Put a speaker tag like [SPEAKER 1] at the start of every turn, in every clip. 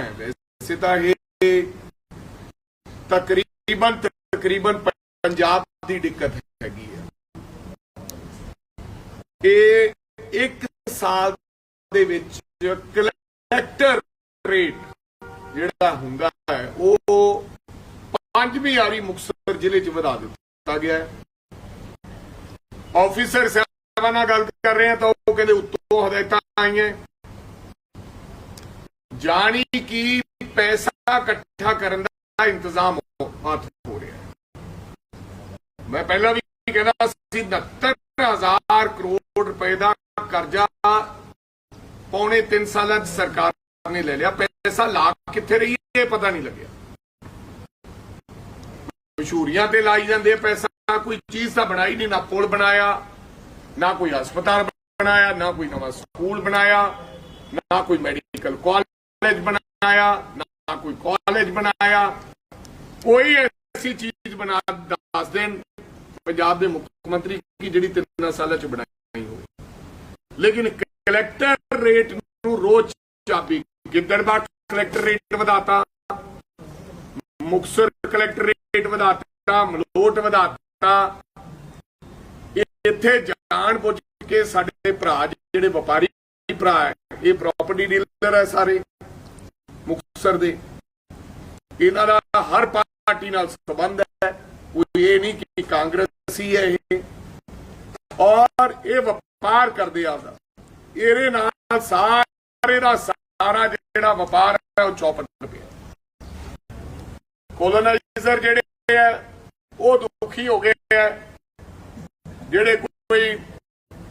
[SPEAKER 1] ਹੈ। ਵੈਸੇ ਤਾਂ ਇਹ ਤਕਰੀਬਨ ਤਕਰੀਬਨ ਪੰਜਾਬ ਦੀ ਦਿੱਕਤ ਹੈਗੀ ਹੈ। ਇਹ ਇੱਕ ਸਾਲ ਦੇ ਵਿੱਚ ਕਲੈਕਟਰ ਰੇਟ ਜਿਹੜਾ ਹੁੰਦਾ ਹੈ, ਉਹ ਪੰਜਵੀਂ ਵਾਰੀ ਮੁਕਤਸਰ ਜ਼ਿਲ੍ਹੇ 'ਚ ਵਧਾ ਦਿੱਤਾ ਗਿਆ ਹੈ। ਆਫੀਸਰ ਸਾਹਿਬਾਂ ਨਾਲ ਗੱਲ ਕਰ ਰਹੇ ਆ ਤਾਂ ਉਹ ਕਹਿੰਦੇ ਉੱਤੋਂ ਹਦਾਇਤਾਂ ਆਈਆਂ। ਜਾਣੀ ਕਿ ਪੈਸਾ ਇਕੱਠਾ ਕਰਨ ਦਾ ਇੰਤਜ਼ਾਮ ਹੋ- ਹੱਥ ਹੋ ਰਿਹਾ ਹੈ। ਮੈਂ ਪਹਿਲਾਂ ਵੀ ਕਹਿੰਦਾ ਸੀ 69000 ਕਰੋੜ ਰੁਪਏ ਦਾ ਕਰਜ਼ਾ ਪੌਣੇ 3 ਸਾਲਾਂ 'ਚ ਸਰਕਾਰ ਨੇ ਲੈ ਲਿਆ। ਪੈਸਾ ਲਾ ਕਿੱਥੇ ਰਹੀ ਇਹ ਪਤਾ ਨਹੀਂ ਲੱਗਿਆ। ਮਸ਼ਹੂਰੀਆਂ ਤੇ ਲਾਈ ਜਾਂਦੇ ਆ ਪੈਸਾ ਕੋਈ ਚੀਜ਼ ਤਾਂ ਬਣਾਈ ਨਹੀਂ, ਨਾ ਪੁਲ ਬਣਾਇਆ, ਨਾ ਕੋਈ ਹਸਪਤਾਲ ਬਣਾਇਆ, ਨਾ ਕੋਈ ਨਵਾਂ ਸਕੂਲ ਬਣਾਇਆ, ਨਾ ਕੋਈ ਮੈਡੀਕਲ ਕਾਲਜ ਬਣਾਇਆ, ਨਾ ਕੋਈ ਕਾਲਜ ਬਣਾਇਆ। ਕੋਈ ਐਸੀ ਚੀਜ਼ ਬਣਾ, ਦੱਸ ਦੇਣ। ਪੰਜਾਬ ਦੇ ਮੁੱਖ ਮੰਤਰੀ ਕੀ ਜਿਹੜੀ ਤਿੰਨ ਸਾਲਾਂ ਚ ਬਣਾਈ ਹੋਵੇ। ਲੇਕਿਨ ਕਲੈਕਟਰ ਰੇਟ ਨੂੰ ਰੋਜ਼ ਚਾਬੀ ਗਿੱਦੜਬਾ ਕਲੈਕਟਰ ਰੇਟ ਵਧਾਤਾ। ਮੁਕਸਰ ਕਲੈਕਟਰ ਰੇਟ ਵਧਾਤਾ, ਮਲੋਟ ਵਧਾਤਾ। ਇਹ ਇੱਥੇ ਜਾਣ ਬੁੱਝ ਕੇ ਸਾਡੇ ਭਰਾ ਜਿਹੜੇ ਵਪਾਰੀ ਭਰਾ ਹੈ, ਇਹ ਪ੍ਰਾਪਰਟੀ ਡੀਲਰ ਹੈ ਸਾਰੇ। ਮੁਕਸਰ ਦੇ। ਇਹਨਾਂ ਦਾ ਹਰ ਪਾਰਟੀ ਨਾਲ ਸੰਬੰਧ ਹੈ। ਕੋਈ ਇਹ ਨਹੀਂ ਕਿ ਕਾਂਗਰਸੀ ਹੈ ਇਹ। ਔਰ ਇਹ ਵਪਾਰ ਕਰਦੇ ਆਪਦਾ। ਇਹਦੇ ਨਾਲ ਸਾਰੇ ਦਾ ਸਾਰਾ ਜਿਹੜਾ ਵਪਾਰ ਹੈ ਉਹ ਚੌਪਟ ਪਿਆ। ਕੋਲੋਨਾਈਜ਼ਰ ਜਿਹੜੇ ਆ ਉਹ ਦੁਖੀ ਹੋ ਗਏ ਆ ਜਿਹੜੇ ਕੋਈ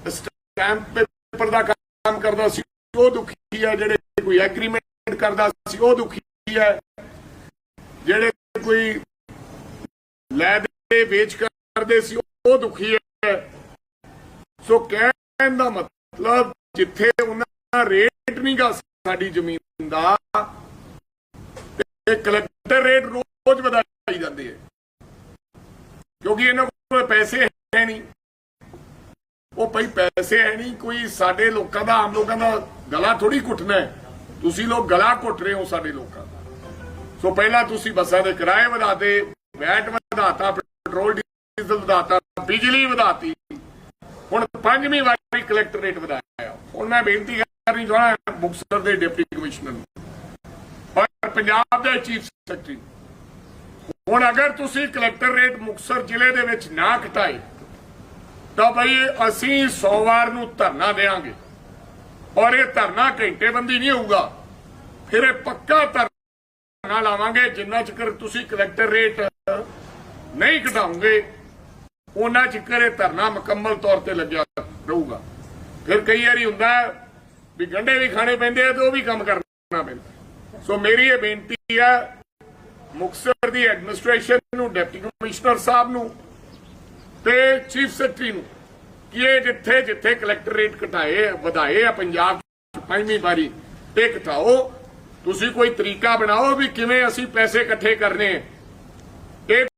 [SPEAKER 1] ਸਟੈਂਪ ਪੇਪਰ ਦਾ ਕੰਮ ਕਰਦਾ ਸੀ, ਉਹ ਦੁਖੀ ਆ ਜਿਹੜੇ ਕੋਈ ਐਗਰੀਮੈਂਟ ਕਰਦਾ ਸੀ, ਉਹ ਦੁਖੀ ਹੈ। ਜਿਹੜੇ ਕੋਈ ਲੈ ਦੇ, ਵੇਚ ਕਰਦੇ ਸੀ, ਉਹ ਦੁਖੀ ਹੈ। ਸੋ ਕਹਿਣ ਦਾ ਮਤਲਬ, ਜਿੱਥੇ ਉਹਨਾਂ ਦਾ ਰੇਟ ਨਹੀਂਗਾ ਸਾਡੀ ਜ਼ਮੀਨ ਦਾ, ਤੇ ਕਲੈਕਟਰ ਰੇਟ ਰੋਜ਼ ਵਧਾਈ ਜਾਂਦੇ ਹੈ। ਕਿਉਂਕਿ ਇਹਨਾਂ ਕੋਲ ਪੈਸੇ ਹੈ ਨਹੀਂ। ਉਹ ਭਈ ਪੈਸੇ ਹੈ ਨਹੀਂ, ਕੋਈ ਸਾਡੇ ਲੋਕਾਂ ਦਾ, ਆਮ ਲੋਕਾਂ ਦਾ ਗਲਾ ਥੋੜੀ ਘੁੱਟਣਾ ਹੈ। ਤੁਸੀਂ ਲੋਕ ਗਲਾ ਘੁੱਟ ਰਹੇ ਹੋ ਸਾਡੇ ਲੋਕਾਂ ਦਾ। ਸੋ ਪਹਿਲਾਂ ਤੁਸੀਂ ਬੱਸਾਂ ਦੇ ਕਿਰਾਏ ਵਧਾਤੇ, ਵੈਟ ਵਧਾਤਾ, ਪੈਟਰੋਲ, ਡੀਜ਼ਲ ਵਧਾਤਾ, ਬਿਜਲੀ ਵਧਾਤੀ। ਹੁਣ ਪੰਜਵੀਂ ਵਾਰੀ ਕਲੈਕਟਰ ਰੇਟ ਵਧਾਇਆ ਹੁਣ ਮੈਂ ਬੇਨਤੀ ਕਰਨੀ ਚਾਹੁੰਦਾ ਮੁਕਤਸਰ ਦੇ ਡਿਪਟੀ ਕਮਿਸ਼ਨਰ ਨੂੰ। ਔਰ ਪੰਜਾਬ ਦੇ ਚੀਫ ਸੈਕਟਰੀ ਹੁਣ ਅਗਰ ਤੁਸੀਂ ਕਲੈਕਟਰ ਰੇਟ ਮੁਕਤਸਰ ਜ਼ਿਲ੍ਹੇ ਦੇ ਵਿੱਚ ਨਾ ਘਟਾਏ, ਤਾਂ ਭਈ ਅਸੀਂ ਸੋਮਵਾਰ ਨੂੰ ਧਰਨਾ ਦੇਵਾਂਗੇ। ਔਰ ਇਹ ਧਰਨਾ ਘੰਟੇਬੰਦੀ ਨਹੀਂ ਹੋਊਗਾ। ਫਿਰ ਇਹ ਪੱਕਾ ਧਰਨਾ ਲਾਵਾਂਗੇ, ਜਿੰਨਾ ਚਿਰ ਤੁਸੀਂ ਕਲੈਕਟਰ ਰੇਟ ਨਹੀਂ ਘਟਾਉਂਗੇ ਉਹਨਾਂ ਚਿਰ ਇਹ ਧਰਨਾ ਮੁਕੰਮਲ ਤੌਰ ਤੇ ਲੱਗਿਆ ਰਹੂਗਾ। ਫਿਰ ਕਈ ਵਾਰੀ ਹੁੰਦਾ ਵੀ ਗੰਡੇ ਵੀ ਖਾਣੇ ਪੈਂਦੇ ਆ ਤੇ ਉਹ ਵੀ ਕੰਮ ਕਰਨਾ ਪੈਂਦਾ। ਸੋ ਮੇਰੀ ਇਹ ਬੇਨਤੀ ਹੈ ਮੁਕਤਸਰ ਦੀ ਐਡਮਿਨਿਸਟ੍ਰੇਸ਼ਨ ਨੂੰ ਡਿਪਟੀ ਕਮਿਸ਼ਨਰ ਸਾਹਿਬ ਨੂੰ ਤੇ ਚੀਫ ਸੈਕਟਰੀ ਨੂੰ ਕਿ ਇਹ ਜਿੱਥੇ ਜਿੱਥੇ ਕਲੈਕਟਰੇਟ ਘਟਾਏ, ਵਧਾਏ ਆ ਪੰਜਾਬ ਪੰਜਵੀਂ ਵਾਰੀ, ਇਹ ਘਟਾਓ। ਤੁਸੀਂ ਕੋਈ ਤਰੀਕਾ ਬਣਾਓ ਵੀ ਕਿਵੇਂ ਅਸੀਂ ਪੈਸੇ ਇਕੱਠੇ ਕਰਨੇ।